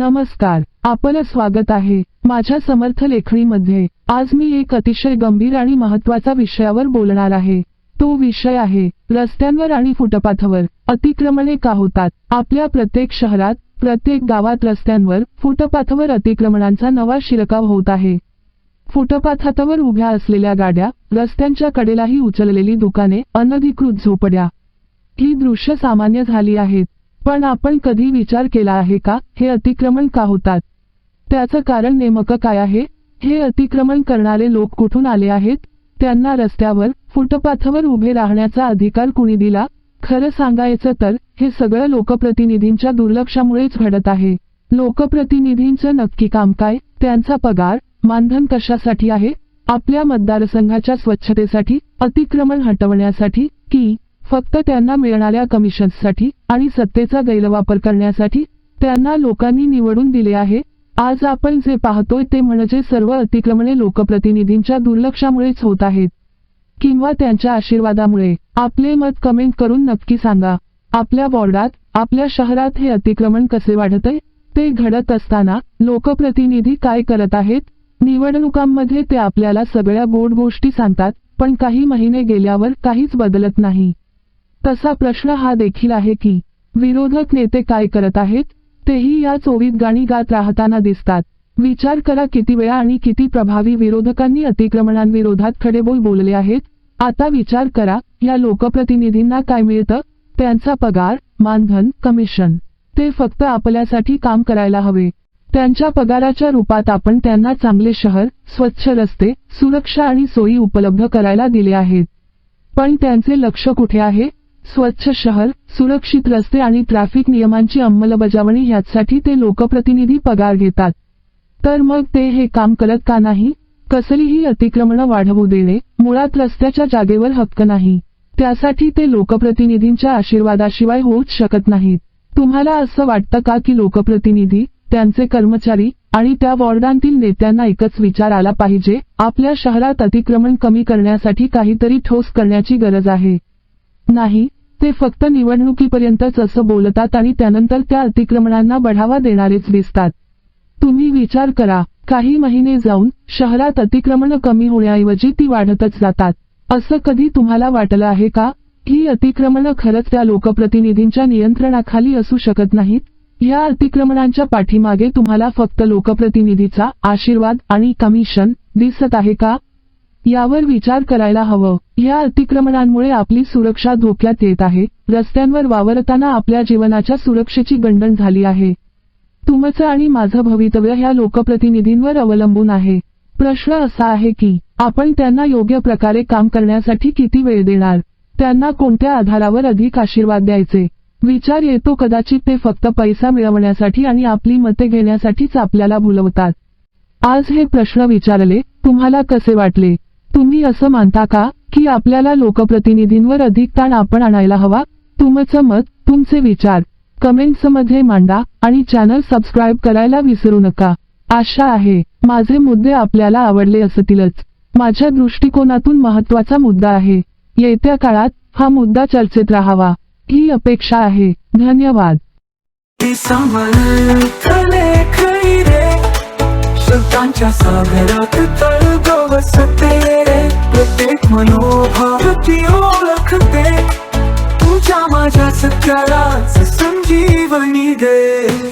नमस्कार. आपलं स्वागत आहे माझ्या समर्थ लेखणीमध्ये. आज मी एक अतिशय गंभीर आणि महत्त्वाचा विषयावर बोलणार आहे. तो विषय आहे रस्त्यांवर आणि फुटपाथवर. अतिक्रमणे का होतात? आपल्या प्रत्येक शहरात प्रत्येक गावात रस्त्यांवर फुटपाथवर अतिक्रमणांचा नवा शिरकाव होत आहे. फुटपाथावर उभ्या असलेल्या गाड्या रस्त्यांच्या कडेलाही उचललेली दुकाने अनधिकृत झोपड्या. ही दृश्य सामान्य झाली आहेत. पण आपण कधी विचार केला आहे का हे अतिक्रमण का होतात? त्याचं कारण नेमकं काय आहे? हे अतिक्रमण करणारे लोक कुठून आले आहेत? त्यांना रस्त्यावर फुटपाथवर उभे राहण्याचा अधिकार कुणी दिला? खरं सांगायचं तर हे सगळं लोकप्रतिनिधींच्या दुर्लक्षामुळेच घडत आहे. लोकप्रतिनिधींचं नक्की काम काय? त्यांचा पगार मानधन कशासाठी आहे? आपल्या मतदारसंघाच्या स्वच्छतेसाठी अतिक्रमण हटवण्यासाठी की फक्त त्यांना मिळणाऱ्या कमिशन्ससाठी आणि सत्तेचा गैरवापर करण्यासाठी त्यांना लोकांनी निवडून दिले आहे. आज आपण जे पाहतोय ते म्हणजे सर्व अतिक्रमणे लोकप्रतिनिधींच्या दुर्लक्षामुळेच होत आहेत. किंवा त्यांच्या आशीर्वादामुळे. आपले मत कमेंट करून नक्की सांगा. आपल्या वॉर्डात आपल्या शहरात हे अतिक्रमण कसे वाढतंय? ते घडत असताना लोकप्रतिनिधी काय करत आहेत? निवडणुकांमध्ये ते आपल्याला सगळ्या गोड गोष्टी सांगतात पण काही महिने गेल्यावर काहीच बदलत नाही. तसा प्रश्न हा देखील आहे की विरोधक नेते काय करत आहेत? तेही या चोवीत गाणी गात राहताना दिसतात. विचार करा किती वेळा आणि किती प्रभावी विरोधकांनी अतिक्रमणांविरोधात खडेबोल बोलले आहेत. आता विचार करा या लोकप्रतिनिधींना काय मिळतं? त्यांचा पगार मानधन कमिशन. ते फक्त आपल्यासाठी काम करायला हवे. त्यांच्या पगाराच्या रूपात आपण त्यांना चांगले शहर स्वच्छ रस्ते सुरक्षा आणि सोयी उपलब्ध करायला दिले आहेत. पण त्यांचे लक्ष कुठे आहे? स्वच्छ शहर सुरक्षित रस्ते आणि ट्रॅफिक नियमांची अंमलबजावणी यासाठी ते लोकप्रतिनिधी पगार घेतात. तर मग ते हे काम करत का नाही? कसलीही अतिक्रमणं वाढवू देणे मुळात रस्त्याच्या जागेवर हक्क नाही. त्यासाठी ते लोकप्रतिनिधींच्या आशीर्वादाशिवाय होऊच शकत नाहीत. तुम्हाला असं वाटतं का की लोकप्रतिनिधी त्यांचे कर्मचारी आणि त्या वॉर्डांतील नेत्यांना एकच विचार आला पाहिजे? आपल्या शहरात अतिक्रमण कमी करण्यासाठी काहीतरी ठोस करण्याची गरज आहे. नाही ते फक्त निवडणुकीपर्यंतच असं बोलतात आणि त्यानंतर त्या अतिक्रमणांना बढावा देणारेच दिसतात. तुम्ही विचार करा काही महिने जाऊन शहरात अतिक्रमणं कमी होण्याऐवजी ती वाढतच जातात. असं कधी तुम्हाला वाटलं आहे का? ही अतिक्रमणं खरंच त्या लोकप्रतिनिधींच्या नियंत्रणाखाली असू शकत नाहीत? या अतिक्रमणांच्या पाठीमागे तुम्हाला फक्त लोकप्रतिनिधीचा आशीर्वाद आणि कमिशन दिसत आहे का? यावर विचार करायला हवं. या अतिक्रमणांमुळे आपली सुरक्षा धोक्यात येत आहे. रस्त्यांवर वावरताना आपल्या जीवनाच्या सुरक्षेची गंडण झाली आहे. तुमचं आणि माझं भवितव्य ह्या लोकप्रतिनिधींवर अवलंबून आहे. प्रश्न असा आहे की आपण त्यांना योग्य प्रकारे काम करण्यासाठी किती वेळ देणार? त्यांना कोणत्या आधारावर अधिक आशीर्वाद द्यायचे? विचार येतो कदाचित ते फक्त पैसा मिळवण्यासाठी आणि आपली मते घेण्यासाठीच आपल्याला भुलवतात. आज हे प्रश्न विचारले तुम्हाला कसे वाटले? तुम्ही असं मानता का की आपल्याला लोकप्रतिनिधींवर अधिक ताण आपण आणायला हवा? तुमचं मत तुमचे विचार कमेंट्समध्ये मांडा आणि चॅनल सबस्क्राईब करायला विसरू नका. आशा आहे माझे मुद्दे आपल्याला आवडले असतीलच. माझ्या दृष्टिकोनातून महत्त्वाचा मुद्दा आहे. येत्या काळात हा मुद्दा चर्चेत राहावा. ही अपेक्षा आहे. धन्यवाद. शब्दांच्या सागरात तळगो. वसते प्रत्येक मनोभाव ती ओळखते. तुझ्या माझ्या सत्याला संजीवनी दे.